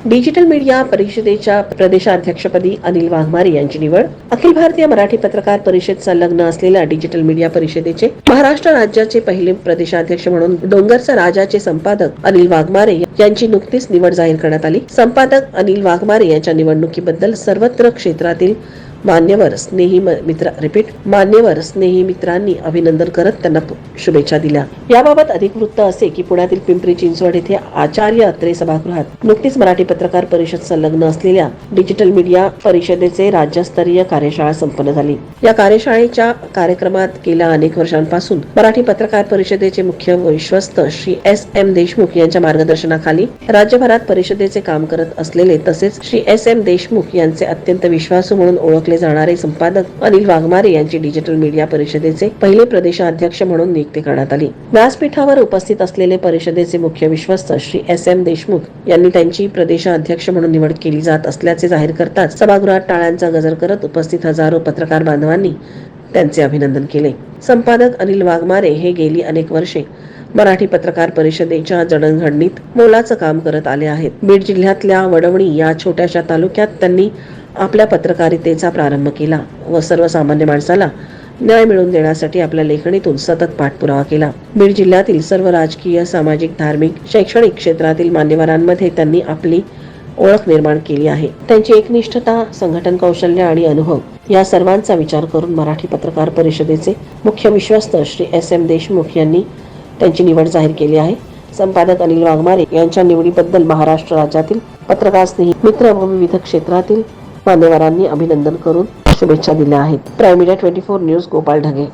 Digital media परिषदेच्या प्रदेशाध्यक्षपदी अनिल वाघमारे यांची निवड अखिल भारतीय मराठी पत्रकार परिषद संलग्न असलेल्या डिजिटल मीडिया परिषदेचे महाराष्ट्र राज्याचे पहिले प्रदेशाध्यक्ष म्हणून डोंगरचा राजाचे संपादक अनिल वाघमारे यांची नुकतीच निवड जाहीर करण्यात आली संपादक अनिल वाघमारे यांच्या निवडणुकीबद्दल सर्वत्र क्षेत्रातील मान्यवर स्नेही मित्र रिपीट मान्यवर स्नेही मित्रांनी अभिनंदन करत त्यांना शुभेच्छा दिल्या. याबाबत अधिक वृत्त असे की पुण्यातील पिंपरी चिंचवड येथे आचार्य अत्रे सभागृहात नुकतीच मराठी पत्रकार परिषद संलग्न असलेल्या डिजिटल मीडिया परिषदेचे राज्यस्तरीय कार्यशाळा संपन्न झाली. या कार्यशाळेच्या कार्यक्रमात गेल्या अनेक वर्षांपासून मराठी पत्रकार परिषदेचे मुख्य विश्वस्त श्री एस एम देशमुख यांच्या मार्गदर्शनाखाली राज्यभरात परिषदेचे काम करत असलेले तसेच श्री एस एम देशमुख यांचे अत्यंत विश्वासू म्हणून ओळखले ओळखले जाणारे संपादक अनिल वाघमारे यांची डिजिटल मीडिया परिषदेचे पहिले प्रदेशाध्यक्ष म्हणून नियुक्ती करण्यात आली. व्यासपीठावर उपस्थित असलेले परिषदेचे मुख्य विश्वस्त श्री एस एम देशमुख यांनी त्यांची प्रदेशाध्यक्ष म्हणून निवड केली जात असल्याचे जाहीर करताच सभागृहात टाळ्यांचा गजर करत उपस्थित हजारो पत्रकार बांधवांनी त्यांचे अभिनंदन केले. संपादक अनिल वाघमारे हे गेली अनेक वर्षे मराठी पत्रकार परिषदेच्या जडणघडणीत मोलाचं काम करत आले आहेत. बीड जिल्ह्यातल्या वडवणी या छोट्याशा तालुक्यात त्यांनी आपल्या पत्रकारितेचा प्रारंभ केला व सर्वसामान्य माणसाला न्याय मिळवून देण्यासाठी आपल्या लेखणीतून सतत पाठपुरावा केला. बीड जिल्ह्यातील सर्व राजकीय सामाजिक धार्मिक शैक्षणिक क्षेत्रातील मान्यवरांमध्ये त्यांनी आपली ओळख निर्माण केली आहे. त्यांची एकनिष्ठता संघटन कौशल्य आणि अनुभव या सर्वांचा विचार करून मराठी पत्रकार परिषदेचे मुख्य विश्वस्त श्री एस एम देशमुख यांनी त्यांची निवड जाहीर केली आहे. संपादक अनिल वाघमारे यांच्या निवडीबद्दल महाराष्ट्र राज्यातील पत्रकार स्नेही मित्र व विविध क्षेत्रातील मान्यवरांनी अभिनंदन करून शुभेच्छा दिल्या आहेत. Prime media twenty four news Gopal Dhage.